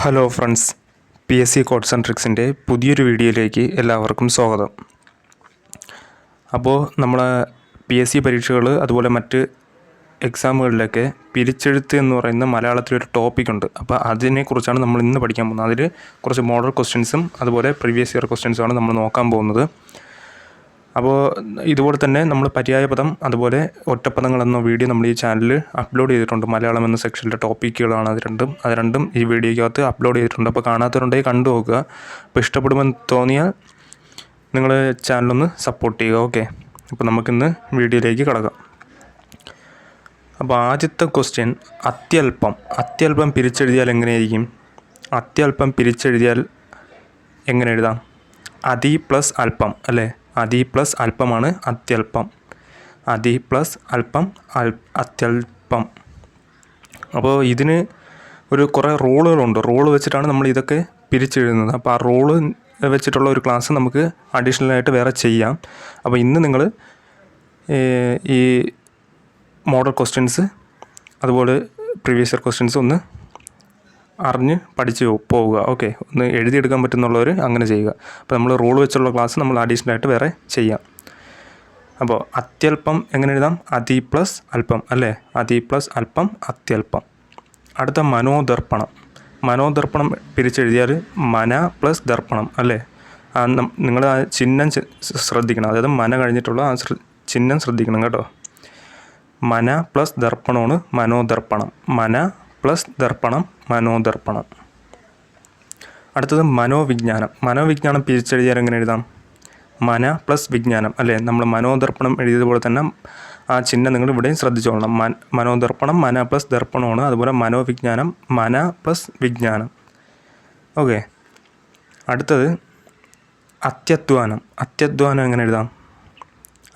Hello friends P S C codes and ട്രിക്സിന്റെ പുതിയൊരു വീഡിയോയിലേക്ക് എല്ലാവർക്കും സ്വാഗതം. അപ്പോൾ നമ്മൾ പി എസ് സി പരീക്ഷകൾ അതുപോലെ മറ്റ് എക്സാമുകളിലൊക്കെ പിരിച്ചെഴുത്ത് എന്ന് പറയുന്ന മലയാളത്തിലൊരു ടോപ്പിക്കുണ്ട് അപ്പോൾ അതിനെക്കുറിച്ചാണ് നമ്മൾ ഇന്ന് പഠിക്കാൻ പോകുന്നത്. അതിൽ കുറച്ച് മോഡൽ ക്വസ്റ്റ്യൻസും അതുപോലെ പ്രീവിയസ് ഇയർ ക്വസ്റ്റ്യൻസുമാണ് നമ്മൾ നോക്കാൻ പോകുന്നത്. അപ്പോൾ ഇതുപോലെ തന്നെ നമ്മൾ പര്യായപദം അതുപോലെ ഒറ്റപ്പദങ്ങൾ എന്ന വീഡിയോ നമ്മൾ ഈ ചാനലിൽ അപ്ലോഡ് ചെയ്തിട്ടുണ്ട്. മലയാളം എന്ന സെക്ഷനിലെ ടോപ്പിക്കുകളാണ് അത് രണ്ടും. അത് രണ്ടും ഈ വീഡിയോയ്ക്കകത്ത് അപ്ലോഡ് ചെയ്തിട്ടുണ്ട്. അപ്പോൾ കാണാത്തവരുണ്ടെങ്കിൽ കണ്ടു നോക്കുക. അപ്പോൾ ഇഷ്ടപ്പെടുമെന്ന് തോന്നിയാൽ നിങ്ങൾ ചാനലൊന്ന് സപ്പോർട്ട് ചെയ്യുക. ഓക്കെ? അപ്പോൾ നമുക്കിന്ന് വീഡിയോയിലേക്ക് കിടക്കാം. അപ്പോൾ ആദ്യത്തെ ക്വസ്റ്റ്യൻ അത്യല്പം അത്യല്പം പിരിച്ചെഴുതിയാൽ എങ്ങനെയായിരിക്കും? അത്യല്പം പിരിച്ചെഴുതിയാൽ എങ്ങനെ എഴുതാം? അതി പ്ലസ് അല്പം അല്ലേ? അതി പ്ലസ് അല്പമാണ് അത്യല്പം അതി പ്ലസ് അല്പം അത്യല്പം അപ്പോൾ ഇതിന് ഒരു കുറേ റോളുകളുണ്ട്. റോൾ വെച്ചിട്ടാണ് നമ്മൾ ഇതൊക്കെ പിരിച്ചെഴുതുന്നത്. അപ്പോൾ ആ റോൾ വെച്ചിട്ടുള്ള ഒരു ക്ലാസ് നമുക്ക് അഡീഷണലായിട്ട് വേറെ ചെയ്യാം. അപ്പോൾ ഇന്ന് നിങ്ങൾ ഈ മോഡൽ ക്വസ്റ്റ്യൻസ് അതുപോലെ പ്രീവിയസ് ഇയർ ക്വസ്റ്റ്യൻസ് ഒന്ന് അറിഞ്ഞ് പഠിച്ച് പോവുക. ഓക്കെ ഒന്ന് എഴുതിയെടുക്കാൻ പറ്റുന്നുള്ളവർ അങ്ങനെ ചെയ്യുക. അപ്പോൾ നമ്മൾ റൂൾ വെച്ചുള്ള ക്ലാസ് നമ്മൾ അഡീഷണൽ ആയിട്ട് വേറെ ചെയ്യാം. അപ്പോൾ അത്യല്പം എങ്ങനെ എഴുതാം? അതി പ്ലസ് അല്പം അല്ലേ? അതി പ്ലസ് അല്പം അത്യല്പം അടുത്ത മനോദർപ്പണം. മനോദർപ്പണം പിരിച്ചെഴുതിയാൽ മന പ്ലസ് ദർപ്പണം അല്ലേ? നിങ്ങൾ ആ ചിഹ്നം ശ്രദ്ധിക്കണം. അതായത് മന കഴിഞ്ഞിട്ടുള്ള ആ ചിഹ്നം ശ്രദ്ധിക്കണം കേട്ടോ. മന പ്ലസ് ദർപ്പണമാണ് മനോദർപ്പണം. മന പ്ലസ് ദർപ്പണം മനോദർപ്പണം. അടുത്തത് മനോവിജ്ഞാനം. മനോവിജ്ഞാനം പിരിച്ചെഴുതിയാൽ എങ്ങനെ എഴുതാം? മന പ്ലസ് വിജ്ഞാനം. അല്ലേ? നമ്മൾ മനോദർപ്പണം എഴുതിയതുപോലെ തന്നെ ആ ചിഹ്നം നിങ്ങൾ ഇവിടെയും ശ്രദ്ധിച്ചോളണം. മന മനോദർപ്പണം മന പ്ലസ് ദർപ്പണമാണ്. അതുപോലെ മനോവിജ്ഞാനം മന പ്ലസ് വിജ്ഞാനം. ഓക്കെ. അടുത്തത് അത്യധ്വാനം. അത്യധ്വാനം എങ്ങനെ എഴുതാം?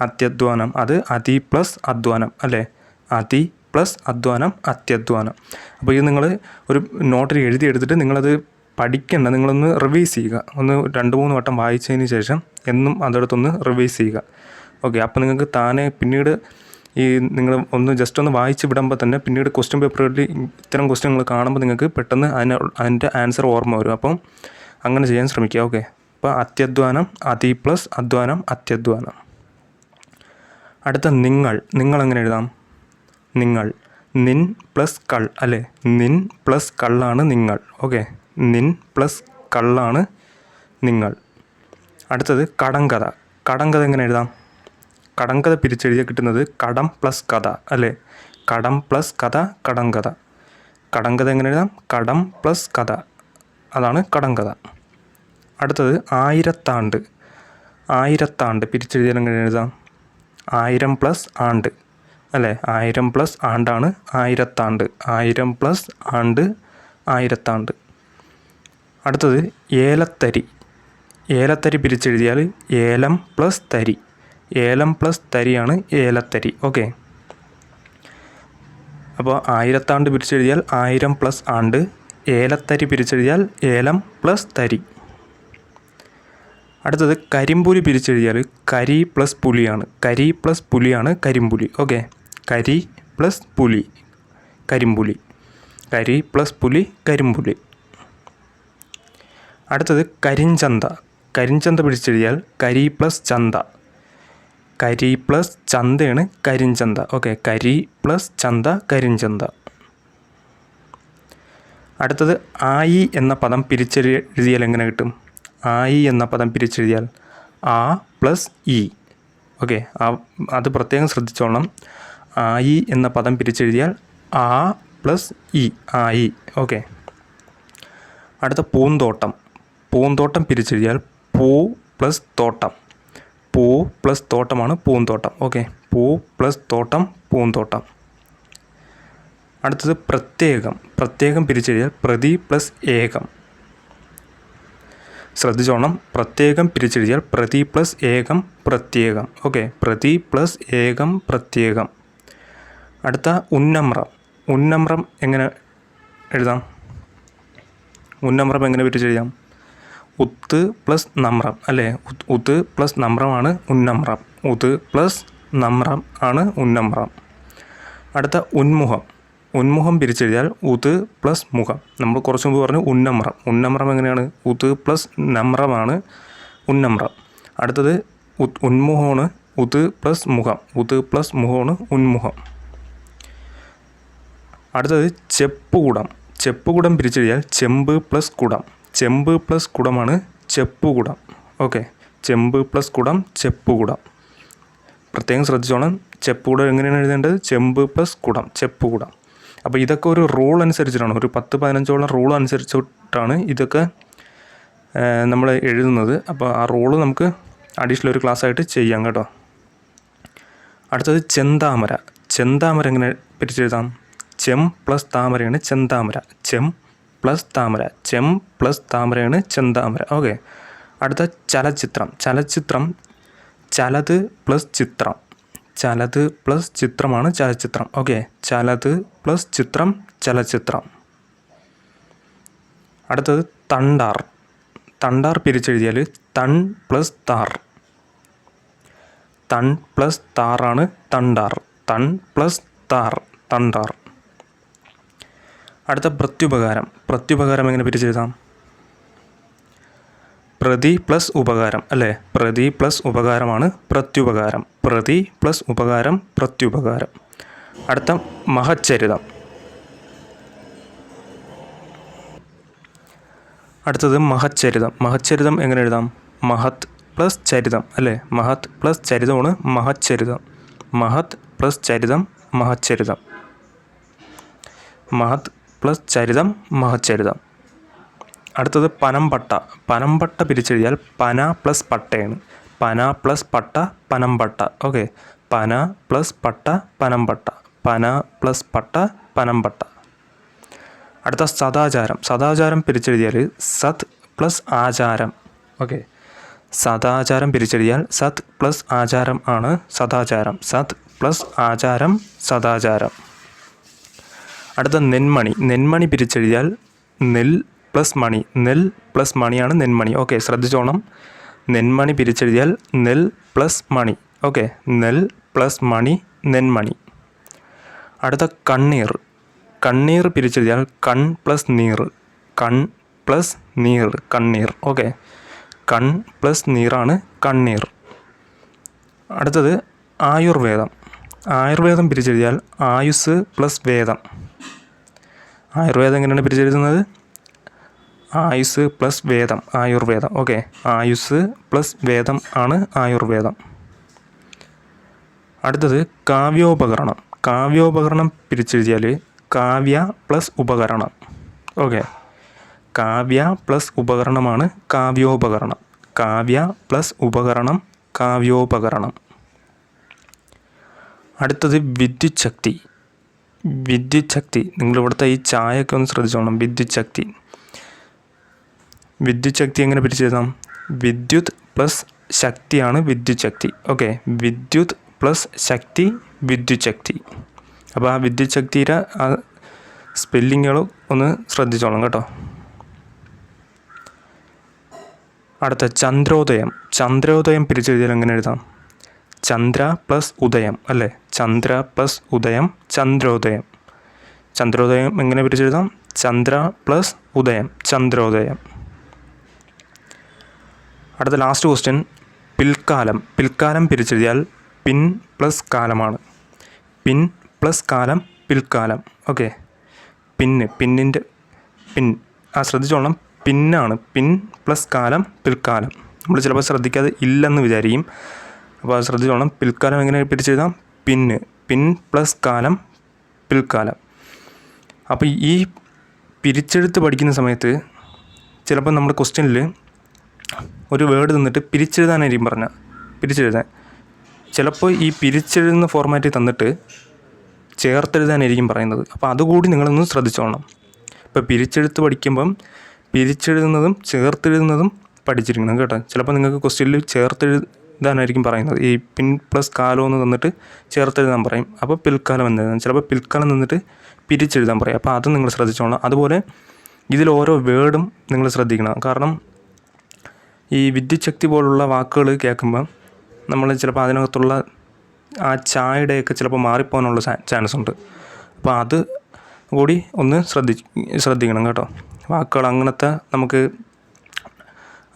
അത്യധ്വാനം. അത് അതി പ്ലസ് അധ്വാനം. അല്ലേ? അതി പ്ലസ് അധ്വാനം അത്യധ്വാനം. അപ്പോൾ ഇത് നിങ്ങൾ ഒരു നോട്ടിൽ എഴുതിയെടുത്തിട്ട് നിങ്ങളത് പഠിക്കേണ്ട നിങ്ങളൊന്ന് റിവൈസ് ചെയ്യുക. ഒന്ന് രണ്ട് മൂന്ന് വട്ടം വായിച്ചതിന് ശേഷം എന്നും അതെടുത്തൊന്ന് റിവൈസ് ചെയ്യുക. ഓക്കെ അപ്പോൾ നിങ്ങൾക്ക് താനെ പിന്നീട് ഈ നിങ്ങൾ ഒന്ന് ജസ്റ്റ് ഒന്ന് വായിച്ച് വിടുമ്പോൾ തന്നെ പിന്നീട് ക്വസ്റ്റ്യൻ പേപ്പറുകളിൽ ഇത്തരം ക്വസ്റ്റ്യൻ കാണുമ്പോൾ നിങ്ങൾക്ക് പെട്ടെന്ന് അതിന് അതിന്റെ ആൻസർ ഓർമ്മ വരും. അപ്പം അങ്ങനെ ചെയ്യാൻ ശ്രമിക്കുക. ഓക്കെ അപ്പോൾ അത്യധ്വാനം അതി പ്ലസ് അധ്വാനം അത്യധ്വാനം. അടുത്ത നിങ്ങൾ നിങ്ങൾ എങ്ങനെ എഴുതാം? നിങ്ങൾ. നിൻ പ്ലസ് കൾ അല്ലേ? നിൻ പ്ലസ് കള്ളാണ് നിങ്ങൾ. ഓക്കെ. നിൻ പ്ലസ് കള്ളാണ് നിങ്ങൾ. അടുത്തത് കടങ്കഥ. കടങ്കഥ എങ്ങനെ എഴുതാം? കടങ്കഥ പിരിച്ചെഴുതിയ കിട്ടുന്നത് കടം പ്ലസ് കഥ അല്ലേ? കടം പ്ലസ് കഥ കടങ്കഥ. കടങ്കഥ എങ്ങനെ എഴുതാം? കടം പ്ലസ് കഥ. അതാണ് കടങ്കഥ. അടുത്തത് ആയിരത്താണ്ട്. ആയിരത്താണ്ട് പിരിച്ചെഴുതിയാൽ എങ്ങനെ എഴുതാം? ആയിരം പ്ലസ് ആണ്ട്. അല്ലേ? ആയിരം പ്ലസ് ആണ്ടാണ് ആയിരത്താണ്ട്. ആയിരം പ്ലസ് ആണ്ട് ആയിരത്താണ്ട്. അടുത്തത് ഏലത്തരി. ഏലത്തരി പിരിച്ചെഴുതിയാൽ ഏലം പ്ലസ് തരി. ഏലം പ്ലസ് തരിയാണ് ഏലത്തരി. ഓക്കെ അപ്പോൾ ആയിരത്താണ്ട് പിരിച്ചെഴുതിയാൽ ആയിരം പ്ലസ് ആണ്ട് ഏലത്തരി പിരിച്ചെഴുതിയാൽ ഏലം പ്ലസ് തരി. അടുത്തത് കരിമ്പുലി പിരിച്ചെഴുതിയാൽ കരി പ്ലസ് പുലിയാണ്. കരി പ്ലസ് പുലിയാണ് കരിമ്പുലി. ഓക്കെ കരി പ്ലസ് പുലി കരിമ്പുലി. കരി പ്ലസ് പുലി കരിമ്പുലി. അടുത്തത് കരിഞ്ചന്ത. കരിഞ്ചന്ത പിടിച്ചെഴുതിയാൽ കരി പ്ലസ് ചന്ത. കരി പ്ലസ് ചന്തയാണ് കരിഞ്ചന്ത. ഓക്കെ കരി പ്ലസ് ചന്ത കരിഞ്ചന്ത. അടുത്തത് ആയി എന്ന പദം പിരിച്ചെഴുതിയാൽ എങ്ങനെ കിട്ടും? ആയി എന്ന പദം പിരിച്ചെഴുതിയാൽ ആ പ്ലസ് ഇ. ഓക്കെ അത് പ്രത്യേകം ശ്രദ്ധിച്ചോളണം. ആയി എന്ന പദം പിരിച്ചെഴുതിയാൽ ആ പ്ലസ് ഇ ആയി. ഓക്കെ. അടുത്ത പൂന്തോട്ടം. പൂന്തോട്ടം പിരിച്ചെഴുതിയാൽ പൂ പ്ലസ് തോട്ടം. പൂ പ്ലസ് തോട്ടമാണ് പൂന്തോട്ടം. ഓക്കെ. പൂ പ്ലസ് തോട്ടം പൂന്തോട്ടം. അടുത്തത് പ്രത്യേകം. പ്രത്യേകം പിരിച്ചെഴുതിയാൽ പ്രതി പ്ലസ് ഏകം. ശ്രദ്ധിച്ചോണം. പ്രത്യേകം പിരിച്ചെഴുതിയാൽ പ്രതി പ്ലസ് ഏകം പ്രത്യേകം. ഓക്കെ. പ്രതി പ്ലസ് ഏകം പ്രത്യേകം. അടുത്ത ഉന്നമ്രം. ഉന്നമ്രം എങ്ങനെ എഴുതാം? ഉന്നമ്രം എങ്ങനെ പിരിച്ചെഴുതാം ഉത്ത് പ്ലസ് നമ്രം അല്ലേ? ഉത്- ഉത് പ്ലസ് നമ്രമാണ് ഉന്നമ്രം. ഉത്ത് പ്ലസ് നമ്രം ആണ് ഉന്നമ്രം. അടുത്ത ഉന്മുഖം. ഉന്മുഖം പിരിച്ചെഴുതിയാൽ ഉത് പ്ലസ് മുഖം. നമ്മൾ കുറച്ച് മുമ്പ് പറഞ്ഞു ഉന്നമ്രം. ഉന്നമ്രം എങ്ങനെയാണ്? ഉത് പ്ലസ് നമ്രമാണ് ഉന്നമ്രം. അടുത്തത് ഉന്മുഖമാണ് ഉത് പ്ലസ് മുഖം. ഉത് പ്ലസ് മുഖമാണ് ഉന്മുഖം. അടുത്തത് ചെപ്പുകുടം. ചെപ്പുകുടം പിരിച്ചെഴുതിയാൽ ചെമ്പ് പ്ലസ് കുടം. ചെമ്പ് പ്ലസ് കുടമാണ് ചെപ്പുകുടം. ഓക്കെ. ചെമ്പ് പ്ലസ് കുടം ചെപ്പുകുടം. പ്രത്യേകം ശ്രദ്ധിച്ചോണം. ചെപ്പുകുടം എങ്ങനെയാണ് എഴുതേണ്ടത്? ചെമ്പ് പ്ലസ് കുടം ചെപ്പുകുടം. അപ്പോൾ ഇതൊക്കെ ഒരു റൂൾ അനുസരിച്ചിട്ടാണ്. ഒരു പത്ത് പതിനഞ്ചോളം റൂൾ അനുസരിച്ചിട്ടാണ് ഇതൊക്കെ നമ്മൾ എഴുതുന്നത്. അപ്പോൾ ആ റൂൾ നമുക്ക് അഡീഷണൽ ഒരു ക്ലാസ് ആയിട്ട് ചെയ്യാം കേട്ടോ. അടുത്തത് ചെന്താമര. ചെന്താമര എങ്ങനെ പിരിച്ചെഴുതാം? ചെം പ്ലസ് താമരയാണ് ചെന്താമര. ചെം പ്ലസ് താമര. ചെം പ്ലസ് താമരയാണ് ചെന്താമര. ഓക്കെ. അടുത്ത ചലച്ചിത്രം. ചലച്ചിത്രം ചലത് പ്ലസ് ചിത്രം. ചലത് പ്ലസ് ചിത്രമാണ് ചലച്ചിത്രം. ഓക്കെ. ചലത് പ്ലസ് ചിത്രം ചലച്ചിത്രം. അടുത്തത് തണ്ടാർ. തണ്ടാർ പിരിച്ചെഴുതിയാൽ തൺ പ്ലസ് താർ. തൺ പ്ലസ് താറാണ് തണ്ടാർ. തൺ പ്ലസ് താർ. തണ്ടാർ. അടുത്ത പ്രത്യുപകാരം. പ്രത്യുപകാരം എങ്ങനെ പിരിച്ചെഴുതാം പ്രതി പ്ലസ് ഉപകാരം അല്ലേ? പ്രതി പ്ലസ് ഉപകാരമാണ് പ്രത്യുപകാരം. പ്രതി പ്ലസ് ഉപകാരം പ്രത്യുപകാരം. അടുത്ത മഹച്ചരിതം. അടുത്തത് മഹച്ചരിതം. മഹച്ചരിതം എങ്ങനെ എഴുതാം? മഹത് പ്ലസ് ചരിതം അല്ലേ? മഹത് പ്ലസ് ചരിതമാണ് മഹച്ചരിതം. മഹത് പ്ലസ് ചരിതം മഹച്ചരിതം. മഹത് പ്ലസ് ചരിതം മഹച്ചരിതം. അടുത്തത് പനംപട്ട. പനംപട്ട പിരിച്ചെഴുതിയാൽ പന പ്ലസ് പട്ടയാണ്. പന പ്ലസ് പട്ട പനംപട്ട. ഓക്കെ. പന പ്ലസ് പട്ട പനംപട്ട. പന പ്ലസ് പട്ട പനംപട്ട. അടുത്ത സദാചാരം. സദാചാരം പിരിച്ചെഴുതിയാൽ സത് പ്ലസ് ആചാരം. ഓക്കെ. സദാചാരം പിരിച്ചെഴുതിയാൽ സത് പ്ലസ് ആചാരം ആണ് സദാചാരം. സത് പ്ലസ് ആചാരം സദാചാരം. അടുത്ത നെന്മണി. നെന്മണി പിരിച്ചെഴുതിയാൽ നെൽ പ്ലസ് മണി. നെൽ പ്ലസ് മണിയാണ് നെന്മണി. ഓക്കെ ശ്രദ്ധിച്ചോണം. നെന്മണി പിരിച്ചെഴുതിയാൽ നെൽ പ്ലസ് മണി. ഓക്കെ നെൽ പ്ലസ് മണി നെന്മണി. അടുത്ത കണ്ണീർ. കണ്ണീർ പിരിച്ചെഴുതിയാൽ കൺ പ്ലസ് നീർ. കൺ പ്ലസ് നീർ കണ്ണീർ. ഓക്കെ കൺ പ്ലസ് നീറാണ് കണ്ണീർ. അടുത്തത് ആയുർവേദം. ആയുർവേദം പിരിച്ചെഴുതിയാൽ ആയുസ് പ്ലസ് വേദം. ആയുർവേദം എങ്ങനെയാണ് പിരിച്ചെഴുതുന്നത് ആയുസ് പ്ലസ് വേദം ആയുർവേദം. ഓക്കെ. ആയുസ് പ്ലസ് വേദം ആണ് ആയുർവേദം. അടുത്തത് കാവ്യോപകരണം. കാവ്യോപകരണം പിരിച്ചെഴുതിയാൽ കാവ്യ പ്ലസ് ഉപകരണം. ഓക്കെ. കാവ്യ പ്ലസ് ഉപകരണമാണ് കാവ്യോപകരണം. കാവ്യ പ്ലസ് ഉപകരണം കാവ്യോപകരണം. അടുത്തത് വിദ്യുത് ശക്തി വിദ്യുത് ശക്തി നിങ്ങൾ ഇവിടുത്തെ ഈ ചായയൊക്കെ ഒന്ന് ശ്രദ്ധിച്ചോണം വിദ്യുത് ശക്തി വിദ്യുത് ശക്തി എങ്ങനെ പിരിച്ചെഴുതാം? വിദ്യുത് പ്ലസ് ശക്തിയാണ് വിദ്യുത് ശക്തി ഓക്കെ. വിദ്യുത് പ്ലസ് ശക്തി വിദ്യുത് ശക്തി അപ്പോൾ ആ വിദ്യുത് ശക്തിയുടെ ആ സ്പെല്ലിങ്ങുകൾ ഒന്ന് ശ്രദ്ധിച്ചോളാം കേട്ടോ. അടുത്ത ചന്ദ്രോദയം. ചന്ദ്രോദയം പിരിച്ചെഴുതിയാൽ എങ്ങനെ എഴുതാം? ചന്ദ്ര പ്ലസ് ഉദയം അല്ലേ? ചന്ദ്ര പ്ലസ് ഉദയം ചന്ദ്രോദയം. ചന്ദ്രോദയം എങ്ങനെ പിരിച്ചെഴുതാം? ചന്ദ്ര പ്ലസ് ഉദയം ചന്ദ്രോദയം. അടുത്ത ലാസ്റ്റ് ക്വസ്റ്റ്യൻ പിൽക്കാലം. പിൽക്കാലം പിരിച്ചെഴുതിയാൽ പിൻ പ്ലസ് കാലമാണ്. പിൻ പ്ലസ് കാലം പിൽക്കാലം. ഓക്കെ പിന്ന് പിന്നിന്റെ പിൻ. ആ ശ്രദ്ധിച്ചോളണം. പിന്നാണ്. പിൻ പ്ലസ് കാലം പിൽക്കാലം. നമ്മൾ ചിലപ്പോൾ ശ്രദ്ധിക്കാതെ ഇല്ലെന്ന് വിചാരിക്കും. അപ്പോൾ ശ്രദ്ധിച്ചോളണം. പിൽക്കാലം എങ്ങനെ പിരിച്ചെഴുതാം? പിന്ന് പിൻ പ്ലസ് കാലം പിൽക്കാലം അപ്പോൾ ഈ പിരിച്ചെടുത്ത് പഠിക്കുന്ന സമയത്ത് ചിലപ്പോൾ നമ്മുടെ ക്വസ്റ്റ്യനിൽ ഒരു വേർഡ് തന്നിട്ട് പിരിച്ചെഴുതാനായിരിക്കും പറഞ്ഞ. പിരിച്ചെഴുതാൻ. ചിലപ്പോൾ ഈ പിരിച്ചെഴുതുന്ന ഫോർമാറ്റിൽ തന്നിട്ട് ചേർത്തെഴുതാനായിരിക്കും പറയുന്നത്. അപ്പോൾ അതുകൂടി നിങ്ങളൊന്ന് ശ്രദ്ധിച്ചോളണം. ഇപ്പോൾ പിരിച്ചെഴുത്ത് പഠിക്കുമ്പം പിരിച്ചെഴുതുന്നതും ചേർത്തെഴുതുന്നതും പഠിച്ചിരിക്കണം കേട്ടോ. ചിലപ്പോൾ നിങ്ങൾക്ക് ക്വസ്റ്റ്യനിൽ ചേർത്തെഴുതാനായിരിക്കും പറയുന്നത്. ഈ പിൻ പ്ലസ് കാലം എന്ന് തന്നിട്ട് ചേർത്തെഴുതാൻ പറയും. അപ്പോൾ പിൽക്കാലം എന്ന് ചിലപ്പോൾ പിൽക്കാലം നിന്നിട്ട് പിരിച്ചെഴുതാൻ പറയും. അപ്പോൾ അത് നിങ്ങൾ ശ്രദ്ധിച്ചോളാം അതുപോലെ ഇതിൽ ഓരോ വേർഡും നിങ്ങൾ ശ്രദ്ധിക്കണം. കാരണം ഈ വിദ്യുച്ഛക്തി പോലുള്ള വാക്കുകൾ കേൾക്കുമ്പോൾ നമ്മൾ ചിലപ്പോൾ അതിനകത്തുള്ള ആ ചായയുടെയൊക്കെ ചിലപ്പോൾ മാറിപ്പോകാനുള്ള ചാൻസ് ഉണ്ട്. അപ്പോൾ അത് കൂടി ഒന്ന് ശ്രദ്ധി ശ്രദ്ധിക്കണം കേട്ടോ. വാക്കുകൾ അങ്ങനത്തെ നമുക്ക്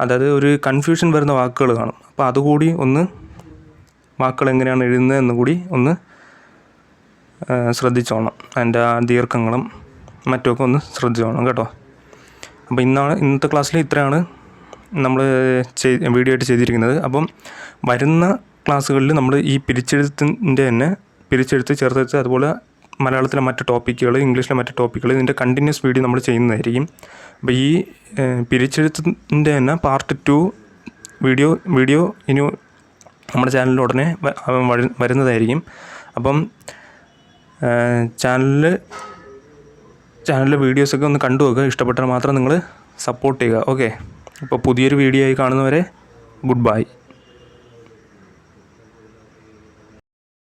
അതായത് ഒരു കൺഫ്യൂഷൻ വരുന്ന വാക്കുകൾ കാണും. അപ്പോൾ അതുകൂടി ഒന്ന് വാക്കുകൾ എങ്ങനെയാണ് എഴുതുന്നത് എന്ന് കൂടി ഒന്ന് ശ്രദ്ധിച്ചോണം. അതിന്റെ ആ ദീർഘങ്ങളും മറ്റുമൊക്കെ ഒന്ന് ശ്രദ്ധിച്ചോണം കേട്ടോ. അപ്പോൾ ഇന്നാണ് ഇന്നത്തെ ക്ലാസ്സിൽ ഇത്രയാണ് നമ്മൾ വീഡിയോ ആയിട്ട് ചെയ്തിരിക്കുന്നത്. അപ്പം വരുന്ന ക്ലാസ്സുകളിൽ നമ്മൾ ഈ പിരിച്ചെഴുത്തിന്റെ തന്നെ പിരിച്ചെഴുത്ത് ചേർത്തെടുത്ത് അതുപോലെ മലയാളത്തിലെ മറ്റ് ടോപ്പിക്കുകൾ ഇംഗ്ലീഷിലെ മറ്റ് ടോപ്പിക്കുകൾ ഇതിന്റെ കണ്ടിന്യൂസ് വീഡിയോ നമ്മൾ ചെയ്യുന്നതായിരിക്കും. അപ്പോൾ ഈ പിരിച്ചെഴുത്തിന്റെ തന്നെ പാർട്ട് ടു വീഡിയോ വീഡിയോ ഇനി നമ്മുടെ ചാനലിൽ ഉടനെ വരുന്നതായിരിക്കും. അപ്പം ചാനലിൽ ചാനലിലെ വീഡിയോസൊക്കെ ഒന്ന് കണ്ടു നോക്കുക. ഇഷ്ടപ്പെട്ടാൽ മാത്രം നിങ്ങൾ സപ്പോർട്ട് ചെയ്യുക. ഓക്കെ. അപ്പോൾ പുതിയൊരു വീഡിയോ ആയി കാണുന്നവരെ ഗുഡ് ബൈ.